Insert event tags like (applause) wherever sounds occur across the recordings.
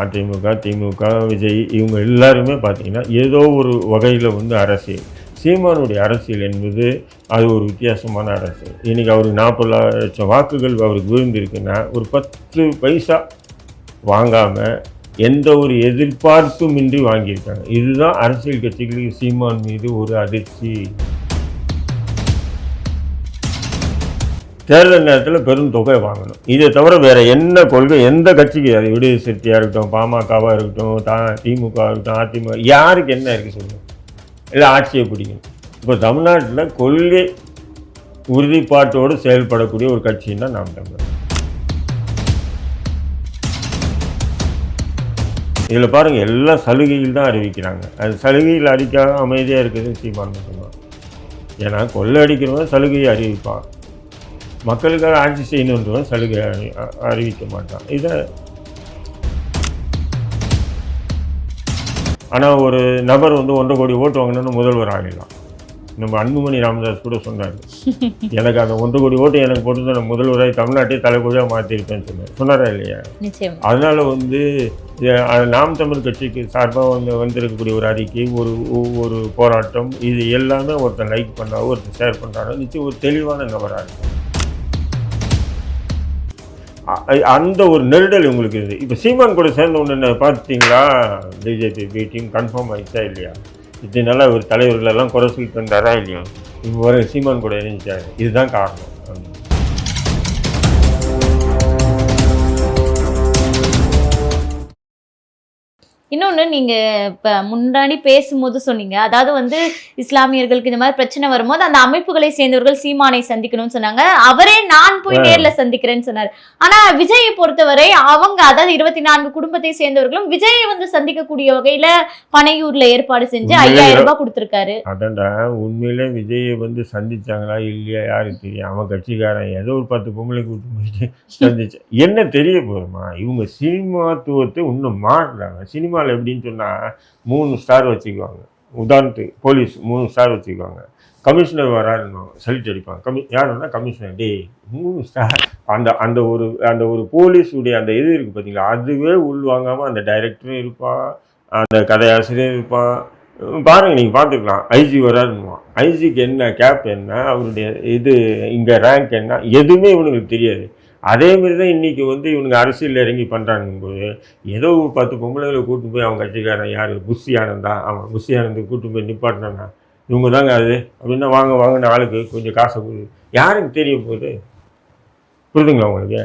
அதிமுக திமுக விஜய் இவங்க எல்லாருமே பார்த்தீங்கன்னா ஏதோ ஒரு வகையில் வந்து அரசியல். சீமானுடைய அரசியல் என்பது அது ஒரு வித்தியாசமான அரசியல். இன்றைக்கி அவருக்கு நாற்பது லட்சம் வாக்குகள் அவருக்கு விழுந்திருக்குன்னா ஒரு பத்து பைசா வாங்காமல் எந்த ஒரு எதிர்பார்ப்பும் இன்றி வாங்கியிருக்காங்க. இதுதான் அரசியல் கட்சிகளுக்கு சீமான் மீது ஒரு அதிர்ச்சி. தேர்தல் நேரத்தில் பெரும் தொகை வாங்கணும். இதை தவிர வேறு என்ன கொள்கை எந்த கட்சிக்கு? அது விடுதலை சிறுத்தையாக இருக்கட்டும் பாமகவாக இருக்கட்டும் தா திமுக இருக்கட்டும் அதிமுக யாருக்கு என்ன இருக்குது சொல்லுங்கள் இல்லை ஆட்சியை பிடிக்கணும். இப்போ தமிழ்நாட்டில் கொள்கை உறுதிப்பாட்டோடு செயல்படக்கூடிய ஒரு கட்சின்னா நாம் தமிழர். இதில் பாருங்கள் எல்லா சலுகையில் தான் அறிவிக்கிறாங்க. அது சலுகையில் அடிக்காத அமைதியாக இருக்குது சீமான் மட்டும்தான். ஏன்னா கொள்ளை அடிக்கிறவன் சலுகையை அறிவிப்பான். மக்களுக்காக ஆட்சி செய்யணுன்றவன் சலுகை அறிவிக்க மாட்டான். இதை ஆனால் ஒரு நபர் வந்து ஒன்றரை கோடி ஓட்டு வாங்கணும்னு முதல்வர் ஆகிடலாம். நம்ம அன்புமணி ராமதாஸ் கூட சொன்னார். (laughs) எனக்கு அந்த ஒன்றரை கோடி ஓட்டு எனக்கு போட்டு நான் முதல்வராக தமிழ்நாட்டை தலைகொழியாக மாற்றிருப்பேன்னு சொன்னார். சொன்னாரா இல்லையா? அதனால் வந்து நாம் தமிழ் கட்சிக்கு சார்பாக வந்து வந்திருக்கக்கூடிய ஒரு அறிக்கை ஒரு ஒ- ஒரு போராட்டம் இது எல்லாமே ஒருத்தன் லைக் பண்ணா ஒருத்தன் ஷேர் பண்ணுறாங்க நிச்சயம் ஒரு தெளிவான நபராக இருக்கும் அந்த ஒரு நெருடல் உங்களுக்கு இருந்து. இப்போ சீமான் கூட சேர்ந்த ஒன்று பார்த்தீங்களா பிஜேபி மீட்டிங் கன்ஃபார்ம் ஆகிடுச்சா இல்லையா? இதனால நாளாக ஒரு தலைவர்களெல்லாம் குறை சொல்லிட்டு வந்தாரா இல்லையா? இப்போ வர சீமான் கூட இணைஞ்சாரு. இதுதான் காரணம். இன்னொன்று நீங்கள் இப்போ முன்னாடி பேசும்போது சொன்னீங்க அதாவது வந்து இஸ்லாமியர்களுக்கு இந்த மாதிரி பிரச்சனை வரும்போது அந்த அமைப்புகளை சேர்ந்தவர்கள் சீமானை சந்திக்கணும்னு சொன்னாங்க. அவரே நான் போய். நேர்ல சந்திக்கிறேன்னு சொன்னார். ஆனா விஜயை பொறுத்தவரை அவங்க அதாவது இருபத்தி நான்கு குடும்பத்தை சேர்ந்தவர்களும் விஜயை வந்து சந்திக்கக்கூடிய வகையில பனையூர்ல ஏற்பாடு செஞ்சு ஐயாயிரம் ரூபாய் கொடுத்திருக்காரு. அதான்டா உண்மையிலே விஜயை வந்து சந்திச்சாங்களா இல்லையா யாருக்கு தெரியும். அவன் கட்சிக்காரன் ஏதோ ஒரு பத்து பொம்பளை கூட்டு போயிட்டு சந்திச்சு. என்ன தெரிய போதுமா இவங்க சினிமாத்துவத்தை இன்னும் மாறுறாங்க சினிமாவில் எப்படின்னு சொன்னால் மூணு ஸ்டார் வச்சுக்குவாங்க உதாரணத்துக்கு போலீஸ் மூணு ஸ்டார் வச்சுக்குவாங்க கமிஷனர் வராருன்னு சல்யூட் அடிப்பாங்க. கமி யாருன்னா கமிஷனர் டேய் மூணு ஸ்டார் அந்த அந்த ஒரு அந்த ஒரு போலீஸுடைய அந்த இது இருக்குது பார்த்தீங்களா அதுவே உள்வாங்காமல் அந்த டைரக்டரும் இருப்பான் அந்த கதையாசிரியர் இருப்பான். பாருங்கள் நீங்கள் பார்த்துக்கலாம். ஐஜி வராருன்னுவான். ஐஜிக்கு என்ன கேப் என்ன அவருடைய இது இங்கே ரேங்க் என்ன எதுவுமே இவனுங்களுக்கு தெரியாது. அதே மாதிரி தான் இன்றைக்கி வந்து இவனுங்க அரசியலில் இறங்கி பண்ணுறானுங்கும்போது ஏதோ ஒரு பத்து பொம்பளைகளை கூட்டு போய் அவன் கட்சிக்காரன் யார்? புஷி ஆனந்தா? அவன் புஷி ஆனந்த் கூட்டு போய் நிப்பாட்டினானா? இவங்க தாங்க அது. அப்படின்னா வாங்க வாங்கின ஆளுக்கு கொஞ்சம் காசை கொடு. யாருக்கு தெரிய போகுது? புரிதுங்களா உங்களுக்கு?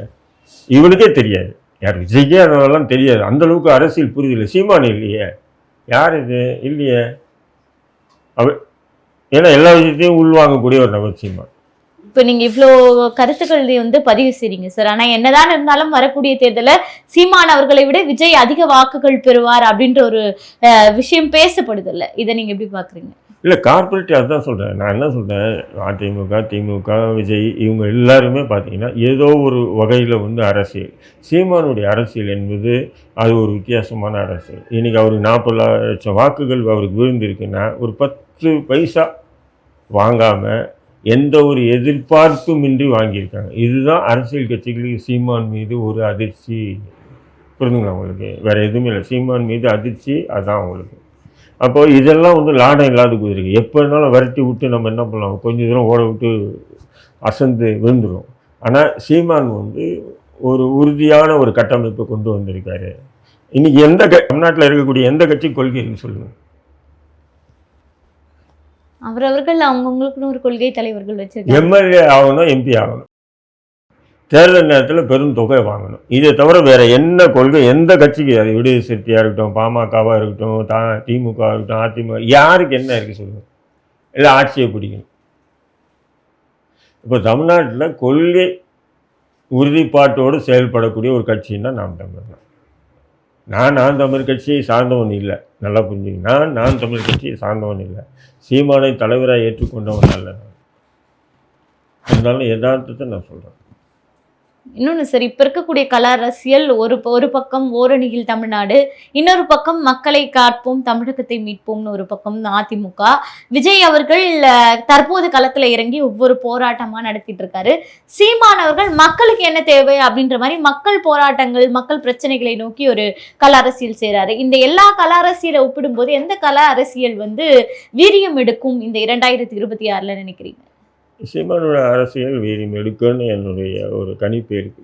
இவனுக்கே தெரியாது. யார் விஜய்க்கே அதெல்லாம் தெரியாது அந்தளவுக்கு அரசியல் அரசியல் இல்லை. சீமானு இல்லையே. யார் இது? இல்லையே. அவ ஏன்னா எல்லா விஷயத்தையும் உள்வாங்கக்கூடிய ஒரு நபர் சீமான். இப்போ நீங்கள் இவ்வளோ கருத்துக்கள் வந்து பதிவு செய்றீங்க சார் ஆனால் என்னதான் இருந்தாலும் வரக்கூடிய தேர்தலில் சீமான் அவர்களை விட விஜய் அதிக வாக்குகள் பெறுவார் அப்படின்ற ஒரு விஷயம் பேசப்படுது இல்லை இதை நீங்கள் எப்படி பார்க்குறீங்க இல்லை கார்பரேட் அதுதான் சொல்கிறேன் நான் என்ன சொல்கிறேன் அதிமுக திமுக விஜய் இவங்க எல்லாருமே பார்த்தீங்கன்னா ஏதோ ஒரு வகையில் வந்து அரசியல். சீமானுடைய அரசியல் என்பது அது ஒரு வித்தியாசமான அரசியல். இன்றைக்கி அவருக்கு நாற்பது லட்சம் வாக்குகள் அவருக்கு விழுந்திருக்குன்னா ஒரு பத்து பைசா வாங்காமல் எந்த ஒரு எதிர்பார்ப்பும் இன்றி வாங்கியிருக்காங்க. இதுதான் அரசியல் கட்சிகளுக்கு சீமான் மீது ஒரு அதிர்ச்சி. புரிஞ்சுங்களா உங்களுக்கு? வேறு எதுவுமே இல்லை. சீமான் மீது அதிர்ச்சி அதான் உங்களுக்கு. அப்போது இதெல்லாம் வந்து லாடம் இல்லாத குதிரைக்கு எப்போ வேணாலும் வரட்டி விட்டு நம்ம என்ன பண்ணலாம்? கொஞ்சம் தூரம் ஓட விட்டு அசந்து விழுந்துடும் ஆனால் சீமான் வந்து ஒரு உறுதியான ஒரு கட்டமைப்பை கொண்டு வந்திருக்காரு. இன்றைக்கி எந்த க தமிழ்நாட்டில் இருக்கக்கூடிய எந்த கட்சி கொள்கை சொல்லுங்கள் அவரவர்கள் அவங்கவுங்களுக்குன்னு ஒரு கொள்கை தலைவர்கள் வச்சிருக்காங்க. எம்எல்ஏ ஆகணும் எம்பி ஆகணும். தேர்தல் நேரத்தில் பெரும் தொகை வாங்கணும். இதை தவிர வேறு என்ன கொள்கை எந்த கட்சிக்கு அது விடுதலை சிறுத்தையாக இருக்கட்டும் பாமகவாக இருக்கட்டும் தா திமுக இருக்கட்டும் அதிமுக யாருக்கு என்ன இருக்குது சொல்லுங்கள் இல்லை ஆட்சியை பிடிக்கணும். இப்போ தமிழ்நாட்டில் கொள்கை உறுதிப்பாட்டோடு செயல்படக்கூடிய ஒரு கட்சின்னா நாம் தமிழர் நான் நான் தமிழ் கட்சியை சார்ந்தவன் இல்லை. நல்லா புரிஞ்சுங்க. நான் நான் தமிழ் கட்சியை சார்ந்தவன் இல்லை. சீமானை தலைவராக ஏற்றுக்கொண்டவன் அல்ல நான். இருந்தாலும் யதார்த்தத்தை நான் சொல்கிறேன் இன்னொன்று சார் இப்போ இருக்கக்கூடிய கலா அரசியல் ஒரு ஒரு பக்கம் ஓரணியில் தமிழ்நாடு இன்னொரு பக்கம் மக்களை காப்போம் தமிழகத்தை மீட்போம்னு ஒரு பக்கம் அதிமுக. விஜய் அவர்கள் தற்போது களத்தில் இறங்கி ஒவ்வொரு போராட்டமாக நடத்திட்டு இருக்காரு. சீமான் அவர்கள் மக்களுக்கு என்ன தேவை அப்படின்ற மாதிரி மக்கள் போராட்டங்கள் மக்கள் பிரச்சனைகளை நோக்கி ஒரு கலா அரசியல் செய்கிறாரு இந்த எல்லா கலா அரசியலை ஒப்பிடும்போது எந்த கல அரசியல் வந்து வீரியம் எடுக்கும் இந்த இரண்டாயிரத்தி இருபத்தி ஆறில் நினைக்கிறீங்க? சீமானோட அரசியல் வீரியம் எடுக்குன்னு என்னுடைய ஒரு கணிப்பு இருக்கு.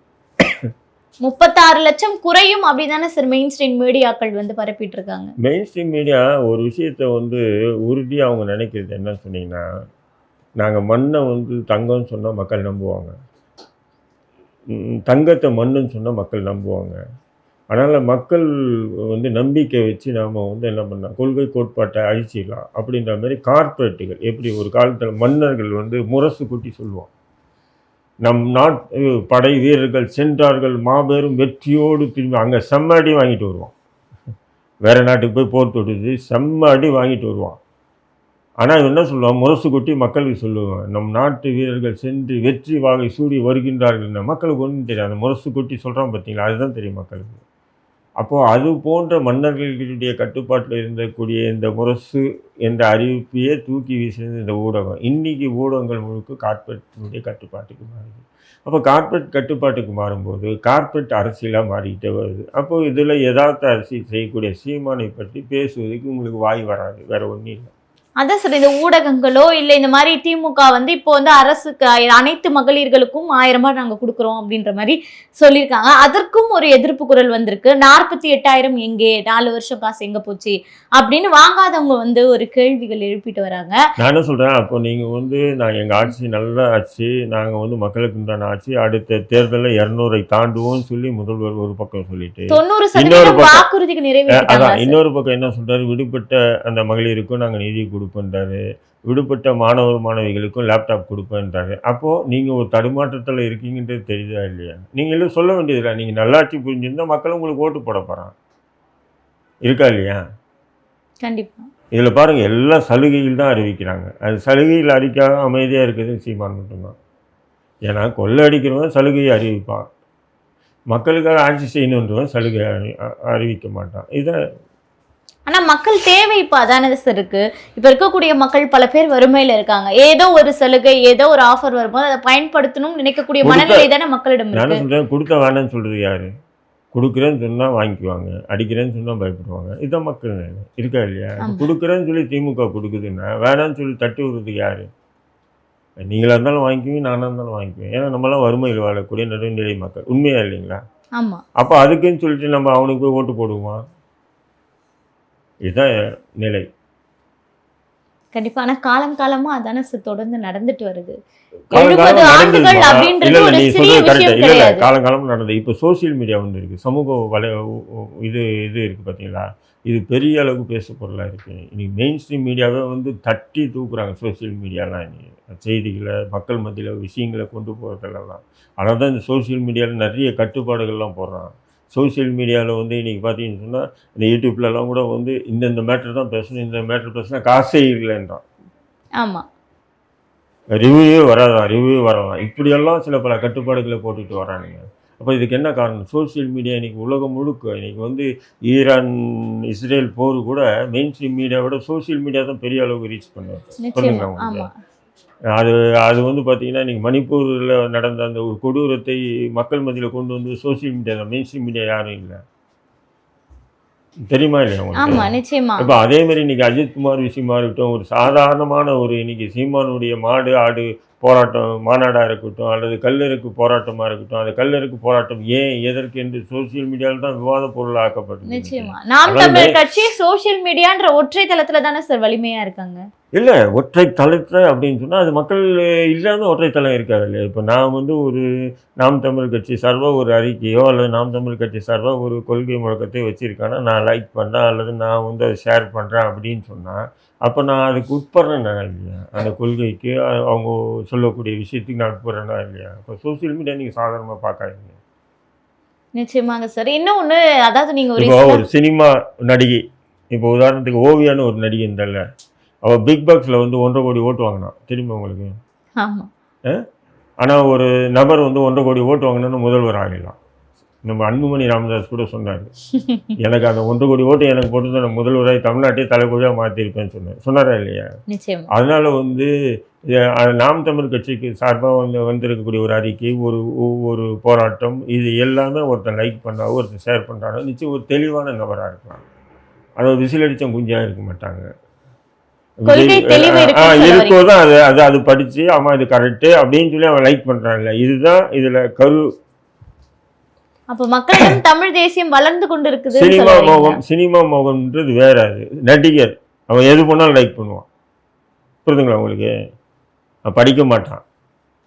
முப்பத்தாறு லட்சம் குறையும் அப்படிதானே சார் மெயின் ஸ்ட்ரீம் மீடியாக்கள் வந்து பரப்பிட்டு இருக்காங்க மெயின் ஸ்ட்ரீம் மீடியா ஒரு விஷயத்த வந்து உறுதியாக அவங்க நினைக்கிறது என்ன சொன்னீங்கன்னா நாங்கள் மண்ணை வந்து தங்கம்னு சொன்னால் மக்கள் நம்புவாங்க. தங்கத்தை மண்ணுன்னு சொன்னால் மக்கள் நம்புவாங்க. அதனால் மக்கள் வந்து நம்பிக்கை வச்சு நாம் வந்து என்ன பண்ணலாம் கொள்கை கோட்பாட்டை அழிச்சிடலாம் அப்படின்ற மாதிரி கார்ப்பரேட்டுகள் எப்படி ஒரு காலத்தில் மன்னர்கள் வந்து முரசு கூட்டி சொல்லுவோம் நம் நாட் படை வீரர்கள் சென்றார்கள் மாபெரும் வெற்றியோடு திரும்பி அங்கே செம்ம அடி வாங்கிட்டு வருவான். வேறு நாட்டுக்கு போய் போர் தொடுத்து செம்ம அடி வாங்கிட்டு வருவான். ஆனால் என்ன சொல்லுவான்? முரசு கொட்டி மக்களுக்கு சொல்லுவான் நம் நாட்டு வீரர்கள் சென்று வெற்றி வாகை சூடி வருகின்றார்கள் மக்களுக்கு ஒன்றும் தெரியாது. அந்த முரசு கொட்டி சொல்கிறான் பார்த்தீங்களா அதுதான் தெரியும் மக்களுக்கு. அப்போது அது போன்ற மன்னர்களுடைய கட்டுப்பாட்டில் இருந்தக்கூடிய இந்த முரசு என்ற அறிவிப்பையே தூக்கி வீசினது இந்த ஊடகம். இன்றைக்கி ஊடகங்கள் முழுக்க கார்பரேட்டினுடைய கட்டுப்பாட்டுக்கு மாறுது. அப்போ கார்பரேட் கட்டுப்பாட்டுக்கு மாறும்போது கார்பரேட் அரசியலாக மாறிக்கிட்டே வருது. அப்போது இதில் யதார்த்த அரசியல் செய்யக்கூடிய சீமானை பற்றி பேசுவதற்கு உங்களுக்கு வாய் வராது. வேறு ஒன்றும் இல்லை. அதான் சார் இந்த ஊடகங்களோ இல்ல இந்த மாதிரி திமுக வந்து இப்போ வந்து அரசுக்கு அனைத்து மகளிர்களுக்கும் ஆயிரம் ரூபாய் நாங்க கொடுக்குறோம் அப்படின்ற மாதிரி சொல்லியிருக்காங்க. அதற்கும் ஒரு எதிர்ப்பு குரல் வந்திருக்கு. நாற்பத்தி எட்டாயிரம் எங்கே? நாலு வருஷம் காசு எங்க போச்சு? அப்படின்னு வாங்காதவங்க வந்து ஒரு கேள்விகள் எழுப்பிட்டு வராங்க. நான் என்ன சொல்கிறேன் அப்போ நீங்கள் வந்து நான் எங்கள் ஆட்சி நல்ல ஆட்சி நாங்கள் வந்து மக்களுக்கு உண்டான ஆட்சி அடுத்த தேர்தலில் இரநூறை தாண்டுவோம்னு சொல்லி முதல்வர் ஒரு பக்கம் சொல்லிட்டு தொண்ணூறு சதவீதம் வாக்குறுதிக்கு சார். இன்னொரு பக்கம் என்ன சொல்றாரு? விடுபட்ட அந்த மகளிருக்கும் நாங்கள் நிதி கொடுப்போன்றாரு. விடுபட்ட மாணவர் மாணவிகளுக்கும் லேப்டாப் கொடுப்பேன்றாரு. அப்போது நீங்கள் ஒரு தடுமாற்றத்தில் இருக்கீங்கன்றது தெரியுதா இல்லையா? நீங்கள் எல்லாம் சொல்ல வேண்டியதில்லை நீங்கள் நல்லாட்சி புரிஞ்சிருந்தா மக்கள் உங்களுக்கு ஓட்டு போட போகிறான் இருக்கா இல்லையா? கண்டிப்பா. இதில் பாருங்கள் எல்லாம் சலுகையில் தான் அறிவிக்கிறாங்க. அது சலுகையில் அறிக்காத அமைதியாக இருக்குது சீமான் மட்டும்தான். ஏன்னா கொள்ளை அடிக்கிறவன் சலுகையை அறிவிப்பான். மக்களுக்காக ஆட்சி செய்யணுன்றவன் சலுகை அறிவிக்க மாட்டான். இதை ஆனா மக்கள் தேவை இப்ப அதானே சார் இருக்கு. இப்ப இருக்கக்கூடிய மக்கள் பல பேர் வறுமையில இருக்காங்க. ஏதோ ஒரு சலுகை ஏதோ ஒரு ஆஃபர் வரும்போது அதை பயன்படுத்தணும்னு நினைக்கக்கூடிய மனநிலை தானே மக்களிடம் நான் சொல்கிறேன் கொடுத்த வேணாம்னு சொல்கிறது யார்? கொடுக்குறேன்னு சொன்னால் வாங்கிக்குவாங்க. அடிக்கிறேன்னு சொன்னால் பயப்படுவாங்க. இதுதான் மக்கள். இருக்கா இல்லையா. கொடுக்குறேன்னு சொல்லி திமுக கொடுக்குதுன்னா வேணாம்னு சொல்லி தட்டி விடுறதுக்கு யார்? நீங்களாக இருந்தாலும் வாங்கிக்குவீங்க நானாக இருந்தாலும் வாங்கிக்குவேன். ஏன்னா நம்மளாம் வறுமையில் வாழக்கூடிய நடுநிலை மக்கள். உண்மையா இல்லைங்களா? ஆமா. அப்போ அதுக்குன்னு சொல்லிட்டு நம்ம அவனுக்கு போய் ஓட்டு போடுவோமா? இதுதான் நிலை. கண்டிப்பா. ஆனா காலம் காலமா அதானே தொடர்ந்து நடந்துட்டு வருது. காலங்காலம் எழுபது நடந்ததுமா? ஆண்டுகள் அப்படின்றது இல்ல, இல்ல, ஒரு நீ சிறிய சொல்றது correct. விஷயம் இல்ல, இல்ல, கிடையாது. காலங்காலம் நடந்தது. இப்போ சோஷியல் மீடியா வந்து இருக்கு சமூக வலை இது இது இருக்கு பார்த்தீங்களா இது பெரிய அளவுக்கு பேச பொருளாக இருக்கு. இன்னைக்கு மெயின் ஸ்ட்ரீம் மீடியாவே வந்து தட்டி தூக்குறாங்க சோஷியல் மீடியாலாம் இன்னைக்கு செய்திகளை மக்கள் மத்தியில் விஷயங்களை கொண்டு போகிறதுலாம் அதனால தான் இந்த சோஷியல் மீடியாவில் நிறைய கட்டுப்பாடுகள்லாம் போடுறான் சோஷியல் மீடியாவில் வந்து இன்றைக்கி பார்த்தீங்கன்னு சொன்னால் இந்த யூடியூப்லலாம் கூட வந்து இந்தந்த மேட்டர் தான் பேசணும் இந்த மேட்டர் பேசினா காசே இல்லைன்றான். ஆமா. ரிவ்யூவே வராதான் ரிவ்யூ வரலாம் இப்படியெல்லாம் சில பல கட்டுப்பாடுகளை போட்டுட்டு வரானுங்க. அப்போ இதுக்கு என்ன காரணம்? சோஷியல் மீடியா இன்னைக்கு உலகம் முழுக்க இன்னைக்கு வந்து ஈரான் இஸ்ரேல் போர் கூட மெயின் ஸ்ட்ரீம் மீடியாவோட சோஷியல் மீடியா தான் பெரிய அளவுக்கு ரீச் உங்களுக்கு. ஆமா. அது அது வந்து பார்த்தீங்கன்னா இன்னைக்கு மணிப்பூரில் நடந்த அந்த ஒரு கொடூரத்தை மக்கள் மத்தியில் கொண்டு வந்து social media main stream media யாரும் இல்லை. தெரியுமா இல்லையா உங்களுக்கு? இப்போ அதே மாதிரி இன்னைக்கு அஜித் குமார் விஷயமா இருக்கட்டும் ஒரு சாதாரணமான ஒரு இன்னைக்கு சீமானுடைய மாடு ஆடு போராட்டம் மாநாடாக இருக்கட்டும் அல்லது கல்லறுக்கு போராட்டமாக இருக்கட்டும் அந்த கல்லறுக்கு போராட்டம் ஏன் எதற்கு என்று சோஷியல் மீடியாவில் தான் விவாத பொருள் ஆக்கப்பட்டது நிச்சயமா. நாம் தமிழ் கட்சி சோஷியல் மீடியான்ற ஒற்றை தளத்துல தானே சார் வலிமையா இருக்காங்க? இல்லை ஒற்றை தளத்தை அப்படின்னு சொன்னால் அது மக்கள் இல்லாமல் ஒற்றை தளம் இருக்காது இல்லையா? இப்போ நான் வந்து ஒரு நாம் தமிழ் கட்சி சார்பாக ஒரு அறிக்கையோ அல்லது நாம் தமிழ் கட்சி சார்பாக ஒரு கொள்கை முழக்கத்தை வச்சுருக்கேன்னா நான் லைக் பண்ணுறேன் அல்லது நான் வந்து அதை ஷேர் பண்ணுறேன் அப்படின்னு சொன்னால் அப்போ நான் அதுக்கு உட்படுறேன்னா இல்லையா? அந்த கொள்கைக்கு அவங்க சொல்லக்கூடிய விஷயத்துக்கு நான் உட்படுறேன்னா இல்லையா? இப்போ சோஷியல் மீடியா நீங்கள் சாதாரணமாக பார்க்காதீங்க. நிச்சயமாங்க சார் இன்னொன்னு அதாவது நீங்க ஒரு ஒரு சினிமா நடிகை இப்போ உதாரணத்துக்கு ஓவியான்னு ஒரு நடிகை இருந்தால அவள் பிக் பாக்ஸில் வந்து ஒன்றரை கோடி ஓட்டு வாங்கினான். தெரியுமா உங்களுக்கு? ஆமா. ஆனால் ஒரு நபர் வந்து ஒன்றரை கோடி ஓட்டு வாங்கினோன்னு முதல்வர் ஆகிடலாம் நம்ம அன்புமணி ராமதாஸ் கூட சொன்னார். எனக்கு அந்த ஒன்றரை கோடி ஓட்டு எனக்கு போட்டு நான் முதல்வராக தமிழ்நாட்டை தலைகொடியாக மாற்றிருப்பேன்னு சொன்னார். சொன்னாரா இல்லையா? அதனால் வந்து நாம் தமிழ் கட்சிக்கு சார்பாக வந்து வந்திருக்கக்கூடிய ஒரு அறிக்கை ஒரு ஒரு போராட்டம் இது எல்லாமே ஒருத்தன் லைக் பண்ணா ஒருத்தன் ஷேர் பண்ணுறாங்க நிச்சயம் ஒரு தெளிவான நபராக இருக்கலாம். அதாவது விசில் அடித்த குஞ்சாக இருக்க மாட்டாங்க. சொல்ல இருக்கோ தான் அது அது அது படித்து ஆமாம் இது கரெக்டு அப்படின்னு சொல்லி அவன் லைக் பண்ணுறான்ல இதுதான் இதில் கரு அப்ப மக்களிடம் தமிழ் தேசியம் வளர்ந்து கொண்டு இருக்குதுன்னு சினிமா? மோகம் சினிமா மோகம்ன்றது வேற அது நடிகர் அவன் எது பண்ணாலும் லைக் பண்ணுவான். புரியுதுங்களா உங்களுக்கு? படிக்க மாட்டான்.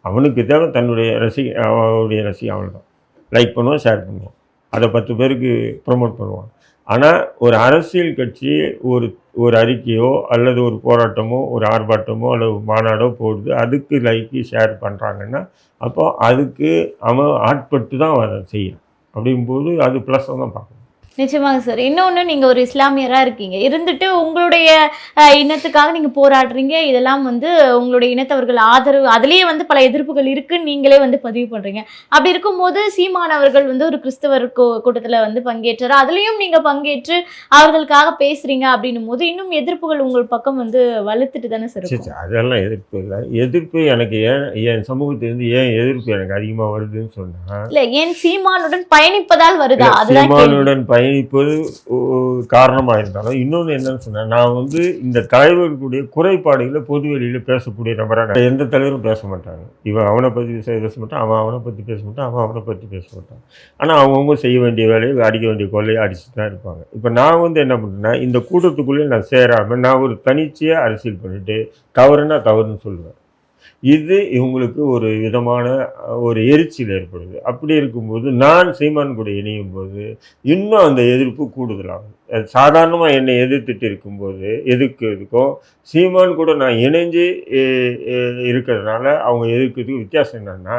அவனுக்கு தேவை தன்னுடைய ரசிக அவனுடைய ரசிக அவன்தான் லைக் பண்ணுவான் ஷேர் பண்ணுவான். அதை பத்து பேருக்கு ப்ரொமோட் பண்ணுவான். ஆனால் ஒரு அரசியல் கட்சி ஒரு ஒரு அறிக்கையோ அல்லது ஒரு போராட்டமோ ஒரு ஆர்ப்பாட்டமோ அல்லது மாநாடோ போடுது அதுக்கு லைக்கு ஷேர் பண்ணுறாங்கன்னா அப்போ அதுக்கு அவன் ஆட்பட்டு தான் அதை செய்யணும் அப்படிங்கும்போது அது ப்ளஸ் தான் பார்க்கணும். நிச்சயமாங்க சார். இன்னொன்னு நீங்க ஒரு இஸ்லாமியரா இருக்கீங்க. இருந்துட்டு உங்களுடைய இனத்துக்காக நீங்க போராடுறீங்க. இதெல்லாம் வந்து உங்களுடைய இனத்தவர்கள் ஆதரவு அதுலயே வந்து பல எதிர்ப்புகள் இருக்குன்னு நீங்களே வந்து பதிவு பண்றீங்க. அப்படி இருக்கும்போது சீமான் அவர்கள் வந்து ஒரு கிறிஸ்தவர் கூட்டத்துல வந்து பங்கேற்றாரு. அதுலயும் நீங்க பங்கேற்று அவர்களுக்காக பேசுறீங்க அப்படின்னும் போது இன்னும் எதிர்ப்புகள் உங்கள் பக்கம் வந்து வலுத்துட்டு தானே சார் அதெல்லாம் எதிர்ப்பு இல்லை. எதிர்ப்பு எனக்கு ஏன் என் சமூகத்திலேருந்து ஏன் எதிர்ப்பு எனக்கு அதிகமாக வருதுன்னு சொன்னால் இல்ல ஏன் சீமானுடன் பயணிப்பதால் வருதா? அதுதான். சீமானுடன் பயணிப்பது காரணமாக இருந்தாலும் இன்னொன்று என்னன்னு சொன்னால் நான் வந்து இந்த தலைவர்களுடைய குறைபாடுகளை பொதுவெளியில் பேசக்கூடிய நபராக எந்த தலைவரும் பேச மாட்டாங்க. இவன் அவனை பற்றி பேச மாட்டான் அவன் அவனை பற்றி பேச மாட்டான் அவன் அவனை பற்றி பேச மாட்டான். ஆனால் அவங்கவுங்க செய்ய வேண்டிய வேலையை அடிக்க வேண்டிய கொள்ளையை அடிச்சுட்டு தான் இருப்பாங்க. இப்போ நான் வந்து என்ன பண்ணுறேன்னா இந்த கூட்டத்துக்குள்ளேயே நான் சேராமல் நான் ஒரு தனிச்சையாக அரசியல் பண்ணிட்டு தவறுனா தவறுன்னு சொல்லுவேன். இது இவங்களுக்கு ஒரு விதமான ஒரு எரிச்சல் ஏற்படுது. அப்படி இருக்கும்போது நான் சீமான் கூட இணையும் போது இன்னும் அந்த எதிர்ப்பு கூடுதலாகும். அது சாதாரணமாக என்னை எதிர்த்துட்டு இருக்கும்போது எதிர்க்கிறதுக்கும் சீமான் கூட நான் இணைஞ்சு இருக்கிறதுனால அவங்க எதிர்க்கிறதுக்கு வித்தியாசம் என்னன்னா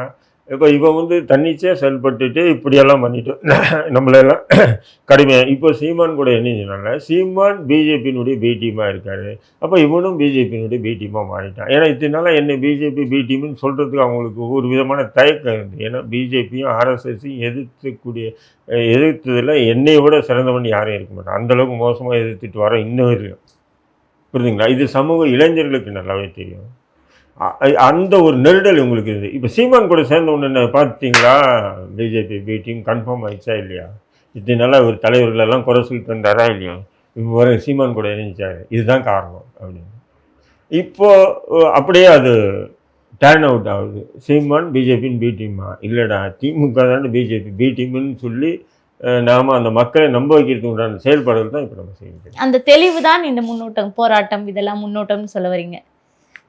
இப்போ இவன் வந்து தன்னிச்சையாக செயல்பட்டுட்டு இப்படியெல்லாம் பண்ணிட்டு நம்மளெல்லாம் கடுமையாக இப்போ சீமான் கூட இணைஞ்சனால சீமான் பிஜேபியினுடைய பி டீமாக இருக்கார். அப்போ இவனும் பிஜேபியினுடைய பி டீமாக மாறிட்டான். ஏன்னா இதனால என்ன பிஜேபி பி டீம்னு சொல்கிறதுக்கு அவங்களுக்கு ஒரு விதமான தயக்கம் இருந்தது. ஏன்னா பிஜேபியும் ஆர்எஸ்எஸையும் எதிர்க்கக்கூடிய எதிர்த்ததில் என்னை விட சிறந்தவன் யாரும் இருக்க மாட்டான். அந்தளவுக்கு மோசமாக எதிர்த்துட்டு வர இன்னும் இருக்கு புரியுதுங்களா இது சமூக இளைஞர்களுக்கு நல்லாவே தெரியும். அந்த ஒரு நெருடல் உங்களுக்கு இருக்குது இப்போ சீமான் கூட சேர்ந்த ஒன்று பார்த்தீங்களா பிஜேபி பி டீம் கன்ஃபார்ம் ஆயிடுச்சா இல்லையா? இதனால ஒரு தலைவர்களெல்லாம் குறை சொல்லிட்டு வந்தாரா இல்லையா? இவங்க சீமான் கூட இணைஞ்சாரு. இதுதான் காரணம் அப்படின்னு. இப்போது அப்படியே அது டேர்ன் அவுட் ஆகுது. சீமான் பிஜேபின்னு பி டீமா இல்லைடா திமுக தானே பிஜேபி பி டீம்னு சொல்லி நாம அந்த மக்களை நம்ப வைக்கிறதுக்கு உண்டான செயல்பாடுகள் தான் இப்போ நம்ம செய்யணும் அந்த தெளிவு தான் இந்த முன்னோட்டம் போராட்டம் இதெல்லாம் முன்னோட்டம்னு சொல்ல வரீங்க.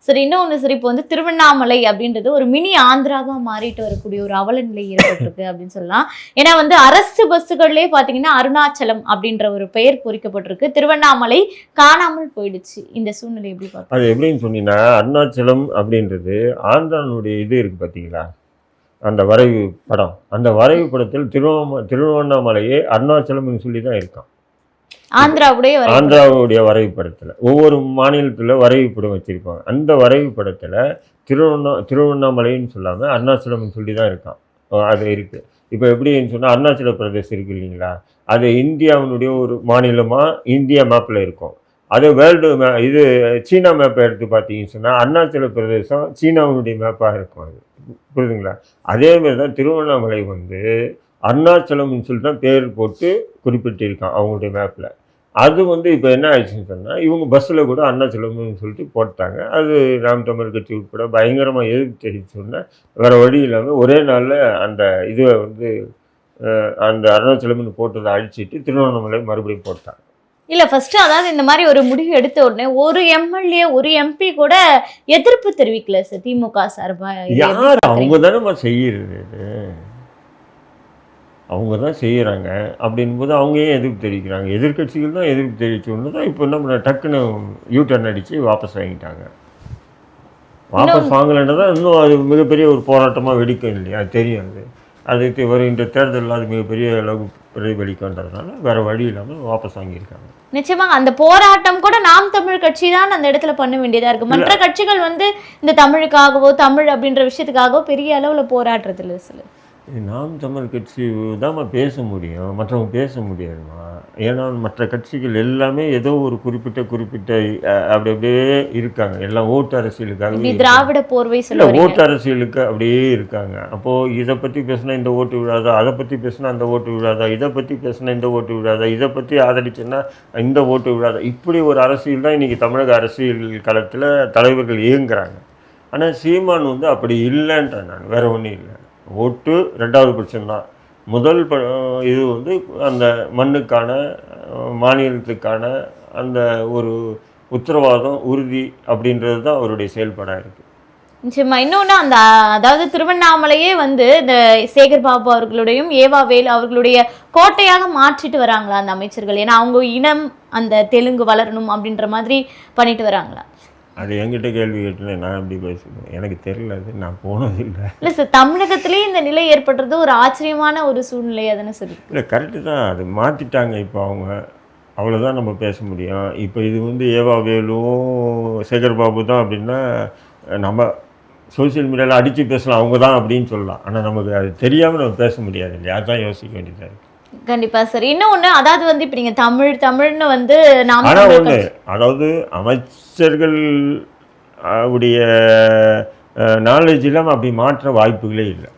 சரி இன்னொன்று சரி இப்போ வந்து திருவண்ணாமலை அப்படின்றது ஒரு மினி ஆந்திராவாக மாறிட்டு வரக்கூடிய ஒரு அவல நிலை ஏற்பட்டிருக்கு அப்படின்னு சொல்லலாம். ஏன்னா வந்து அரசு பஸ்ஸுகள்லேயே பார்த்தீங்கன்னா அருணாச்சலம் அப்படின்ற ஒரு பெயர் பொறிக்கப்பட்டிருக்கு. திருவண்ணாமலை காணாமல் போயிடுச்சு. இந்த சூழ்நிலை எப்படி பார்க்க அது எப்படின்னு சொன்னீங்கன்னா அருணாச்சலம் அப்படின்றது ஆந்திரானுடைய இது இருக்குது பார்த்தீங்களா அந்த வரைவு படம். அந்த வரைவு படத்தில் திருவண்ணாம திருவண்ணாமலையே அருணாச்சலம்னு சொல்லி தான் இருக்கான். ஆந்திராவுடைய வரை ஆந்திராவுடைய வரைவு படத்தில் ஒவ்வொரு மாநிலத்தில் வரைவு படம் வச்சுருப்பாங்க. அந்த வரைவு படத்தில் திருவண்ணா திருவண்ணாமலைன்னு சொல்லாமல் அருணாச்சலம்னு சொல்லி தான் இருக்கான் அது இருக்குது இப்போ எப்படின்னு சொன்னால் அருணாச்சல பிரதேசம் இருக்கு இல்லைங்களா? அது இந்தியாவினுடைய ஒரு மாநிலமாக இந்தியா மேப்பில் இருக்கும். அது வேர்ல்டு மே இது சீனா மேப்பை எடுத்து பார்த்தீங்கன்னு சொன்னால் அருணாச்சல பிரதேசம் சீனாவினுடைய மேப்பாக இருக்கும் அது. புரியுதுங்களா? அதேமாரி தான் திருவண்ணாமலை வந்து அருணாச்சலம்னு சொல்லி தான் பேர் போட்டு குறிப்பிட்டிருக்கான் அவங்களுடைய மேப்பில் அது வந்து இப்போ என்ன ஆயிடுச்சுன்னு சொன்னால் இவங்க பஸ்ஸில் கூட அருணாச்சலம்னு சொல்லிட்டு போட்டாங்க. அது நாம் தமிழ் கட்சி உட்பட பயங்கரமாக எதிர்ப்பு தெரிவித்து சொன்னால் வேறு வழி இல்லாமல் ஒரே நாளில் அந்த இதை வந்து அந்த அருணாச்சலம்னு போட்டதை அழிச்சிட்டு திருவண்ணாமலை மறுபடியும் போட்டாங்க. இல்ல ஃபர்ஸ்ட் அதாவது இந்த மாதிரி ஒரு முடிவு எடுத்த உடனே ஒரு எம்எல்ஏ ஒரு எம்பி கூட எதிர்ப்பு தெரிவிக்கல சார் திமுக சார்பா? இது எப்படி யார்? அவங்க தானேம்மா செய்யறது அவங்க தான் செய்கிறாங்க அப்படின்போது அவங்க ஏன் எதிர்ப்பு தெரிவிக்கிறாங்க? எதிர்க்கட்சிகள் தான் எதிர்ப்பு தெரிவிச்சோன்னு தான் இப்போ என்ன பண்ண டக்குன்னு யூ டர்ன் அடித்து வாபஸ் வாங்கிட்டாங்க. வாபஸ் வாங்கலைன்னா தான் இன்னும் அது மிகப்பெரிய ஒரு போராட்டமாக வெடிக்கும் இல்லையா? அது தெரியும் அது. அதுக்கு வருகின்ற தேர்தலில் அது மிகப்பெரிய அளவு பிரதிபலிக்கின்றதுனால வேறு வழி இல்லாமல் வாபஸ் வாங்கியிருக்காங்க. நிச்சயமாக அந்த போராட்டம் கூட நாம் தமிழ் கட்சி தான் அந்த இடத்துல பண்ண வேண்டியதா இருக்கு. மற்ற கட்சிகள் வந்து இந்த தமிழுக்காகவோ தமிழ் அப்படின்ற விஷயத்துக்காகவோ பெரிய அளவுல போராடுறது இல்லை சில நாம் தமிழ் கட்சி தாம்மா பேச முடியும் மற்றவங்க பேச முடியாதுமா ஏன்னா மற்ற கட்சிகள் எல்லாமே ஏதோ ஒரு குறிப்பிட்ட குறிப்பிட்ட அப்படி அப்படியே இருக்காங்க. எல்லாம் ஓட்டு இருக்காங்க. திராவிட போர்வை இல்லை ஓட்டு அரசியலுக்கு அப்படியே இருக்காங்க. அப்போது இதை பற்றி பேசினா இந்த ஓட்டு விழாதா? அதை பற்றி பேசினா அந்த ஓட்டு விழாதா? இதை பற்றி பேசினா இந்த ஓட்டு விழாதா? இதை பற்றி ஆதரிச்சுன்னா இந்த ஓட்டு விழாதா? இப்படி ஒரு அரசியல் தான் இன்றைக்கி தமிழக அரசியல் களத்தில் தலைவர்கள் இயங்குறாங்க. ஆனால் சீமான் வந்து அப்படி இல்லைன்றேன் நான். வேற ஒன்றும் இல்லை. ஓட்டு ரெண்டாவது பட்சம்தான் முதல் ப இது வந்து அந்த மண்ணுக்கான மாநிலத்துக்கான அந்த ஒரு உத்தரவாதம் உறுதி அப்படின்றது தான் அவருடைய செயல்பாடாக இருக்குது நிச்சயமா. இன்னொன்று அந்த அதாவது திருவண்ணாமலையே வந்து இந்த சேகர் பாபு அவர்களுடையும் ஏவா வேல் அவர்களுடைய கோட்டையாக மாற்றிட்டு வராங்களா அந்த அமைச்சர்கள்? ஏன்னா அவங்க இனம் அந்த தெலுங்கு வளரணும் அப்படின்ற மாதிரி பண்ணிட்டு வராங்களா? அது என்கிட்ட கேள்வி கேட்டேன் நான் எப்படி பேசுவேன் எனக்கு தெரியல அது நான் போனதில்லை இல்ல. சார் தமிழகத்திலேயே இந்த நிலை ஏற்படுறது ஒரு ஆச்சரியமான ஒரு சூழ்நிலை தானே சார். இல்லை கரெக்டு தான். அது மாற்றிட்டாங்க இப்போ அவங்க. அவ்வளோதான் நம்ம பேச முடியும். இப்போ இது வந்து ஏவா வேலுவும் சேகர் பாபு தான் அப்படின்னா நம்ம சோஷியல் மீடியாவில் அடித்து பேசலாம் அவங்க தான் அப்படின்னு சொல்லலாம். ஆனால் நமக்கு அது தெரியாமல் நம்ம பேச முடியாது இல்லையா? அதான் யோசிக்க வேண்டியதாக இருக்குது கண்டிப்பா சார் இன்னொன்னு அதாவது வந்து இப்ப நீங்க தமிழ் தமிழ்னு வந்து நாம் ஒன்று அதாவது அமைச்சர்கள் உடைய நாலேஜ் இல்லாமல் அப்படி மாற்ற வாய்ப்புகளே இல்லை.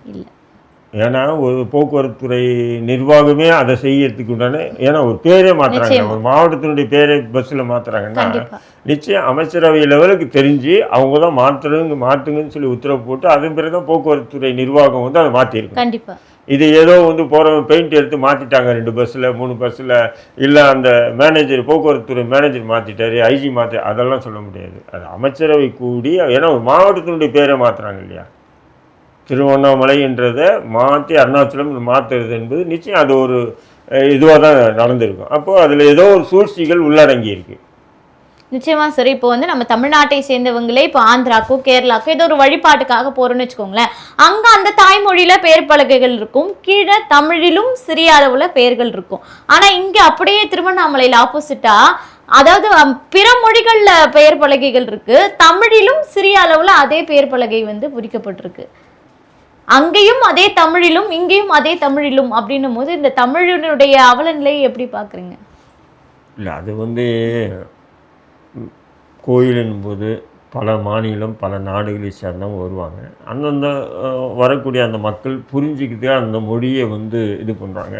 ஏன்னா ஒரு போக்குவரத்துறை நிர்வாகமே அதை செய்யறதுக்கு உண்டான ஏன்னா ஒரு பேரே நிச்சயமா. ஒரு மாவட்டத்தினுடைய பேரே பஸ்ஸில் கண்டிப்பா. நிச்சயம் அமைச்சரவை லெவலுக்கு தெரிஞ்சு அவங்க தான் மாற்றுறதுங்க மாற்றுங்கன்னு சொல்லி உத்தரவு போட்டு அதன் பிறகு தான் போக்குவரத்துறை நிர்வாகம் வந்து அதை மாற்றிருக்கும் கண்டிப்பா. இது ஏதோ வந்து போகிறவங்க பெயிண்ட் எடுத்து மாற்றிட்டாங்க ரெண்டு பஸ்ஸில் மூணு பஸ்ஸில் இல்லை அந்த மேனேஜர் போக்குவரத்துறை மேனேஜர் மாற்றிட்டாரு ஐஜி மாற்றி அதெல்லாம் சொல்ல முடியாது. அது அமைச்சரவை கூடி ஏன்னா ஒரு மாவட்டத்தினுடைய பேரை மாற்றுறாங்க இல்லையா? திருவண்ணாமலைன்றதை மாற்றி அருணாச்சலம் மாற்றுறது என்பது நிச்சயம் அது ஒரு இதுவாக தான் நடந்திருக்கும். அப்போது அதில் ஏதோ ஒரு சூழ்ச்சிகள் உள்ளடங்கியிருக்கு. நிச்சயமாக நிச்சயமா சரி இப்போ வந்து நம்ம தமிழ்நாட்டை சேர்ந்தவங்களே இப்போ ஆந்திராக்கோ கேரளாக்கோ ஏதோ ஒரு வழிபாட்டுக்காக போறோம்னு வச்சுக்கோங்களேன். அங்க அந்த தாய்மொழியில பெயர் பலகைகள் இருக்கும். கீழே தமிழிலும் சிறிய அளவுல பெயர்கள் இருக்கும். ஆனா இங்க அப்படியே திருவண்ணாமலையில ஆப்போசிட்டா அதாவது பிற மொழிகள்ல பெயர் பலகைகள் இருக்கு. தமிழிலும் சிறிய அளவுல அதே பெயர் பலகை வந்து பொறிக்கப்பட்டிருக்கு அங்கேயும் அதே தமிழிலும் இங்கேயும் அதே தமிழிலும் அப்படின்னும் போது இந்த தமிழினுடைய அவலநிலையை எப்படி பாக்குறீங்க இல்லை அது வந்து கோயில் என்பது பல மாநிலம் பல நாடுகளை சேர்ந்தவங்க வருவாங்க. அந்தந்த வரக்கூடிய அந்த மக்கள் புரிஞ்சுக்கிட்டு அந்த மொழியை வந்து இது பண்ணுறாங்க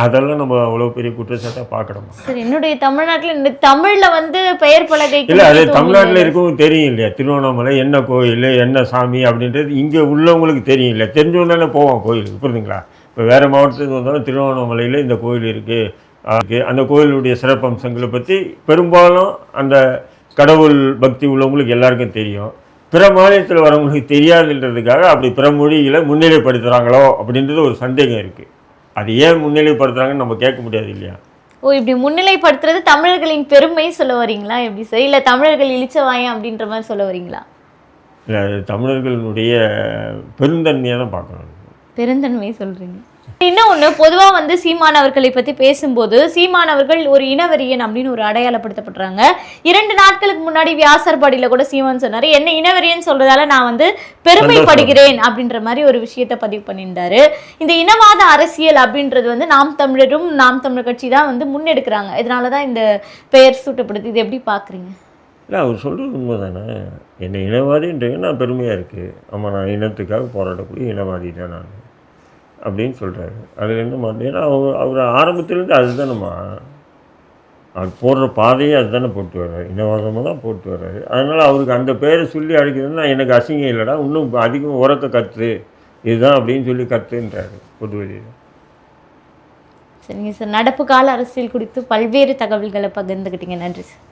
அதெல்லாம் நம்ம அவ்வளோ பெரிய குற்றச்சாட்டாக பார்க்கணுமா சரி என்னுடைய தமிழ்நாட்டுல இந்த தமிழ்ல வந்து பெயர் பலகைக்கு இல்லை அது தமிழ்நாட்டில். இருக்கவும் தெரியும் இல்லையா? திருவண்ணாமலை என்ன கோயில் என்ன சாமி அப்படின்றது இங்கே உள்ளவங்களுக்கு தெரியும் இல்லையா? தெரிஞ்சவங்க தானே போவோம் கோயிலுக்கு புரியுதுங்களா? இப்போ வேறு மாவட்டத்துக்கு வந்தாலும் திருவண்ணாமலையில் இந்த கோயில் இருக்குது அந்த கோயிலுடைய சிறப்பம்சங்களை பற்றி பெரும்பாலும் அந்த கடவுள் பக்தி உள்ளவங்களுக்கு எல்லாருக்கும் தெரியும். பிற மாநிலத்தில் வரவங்களுக்கு தெரியாதுன்றதுக்காக அப்படி பிற மொழிகளை முன்னிலைப்படுத்துகிறாங்களோ அப்படின்றது ஒரு சந்தேகம் இருக்குது அது ஏன் முன்னிலைப்படுத்துகிறாங்கன்னு நம்ம கேட்க முடியாது இல்லையா? ஓ இப்படி முன்னிலைப்படுத்துறது தமிழர்களின் பெருமை சொல்ல வரீங்களா? எப்படி சார்? இல்ல தமிழர்கள் இழிச்சவாயம் அப்படின்ற மாதிரி சொல்ல வரீங்களா? இல்லை தமிழர்களுடைய பெருந்தன்மையை தான் பார்க்கணும். பெருந்தன்மை சொல்றீங்க. இன்னொன்னு பொதுவா வந்து சீமான் அவர்களை பத்தி பேசும்போது சீமான் அவர்கள் ஒரு இனவெறியன் அப்படின்னு ஒரு அடையாளப்படுத்தப்படுறாங்க. இரண்டு நாட்களுக்கு முன்னாடி வியாசர்பாடியில கூட சீமான் சொன்னாரு என்ன இனவெறியன் சொல்றதால நான் வந்து பெருமைப்படுகிறேன் அப்படின்ற மாதிரி ஒரு விஷயத்த பதிவு பண்ணியிருந்தாரு. இந்த இனவாத அரசியல் அப்படின்றது வந்து நாம் தமிழரும் நாம் தமிழர் கட்சி தான் வந்து முன்னெடுக்கிறாங்க. இதனாலதான் இந்த பெயர் சூட்டப்படுது. இது எப்படி பாக்குறீங்க? இல்லை அவர் சொல்கிறது உண்மை தானே என்னை இனவாதின்றீங்க நான் பெருமையாக இருக்குது ஆமாம் நான் இனத்துக்காக போராடக்கூடிய இனவாதி தான் நான். அப்படின்னு சொல்கிறாரு அதுலேருந்து பார்த்தீங்கன்னா ஏன்னா அவர் அவர் ஆரம்பத்துலேருந்து அதுதானம்மா. அவர் போடுற பாதையே அதுதானே போட்டு வர்றாரு. இனவாதமாக தான் போட்டு வர்றாரு. அதனால் அவருக்கு அந்த பேரை சொல்லி அழைக்கிறதுனா எனக்கு அசிங்கம் இல்லைடா இன்னும் அதிகம் உரக்க கற்று இதுதான் அப்படின்னு சொல்லி கற்றுன்றாரு பொதுவெளியில். சரிங்க சார். நடப்பு கால அரசியல் குறித்து பல்வேறு தகவல்களை பகிர்ந்துக்கிட்டீங்க நன்றி சார்.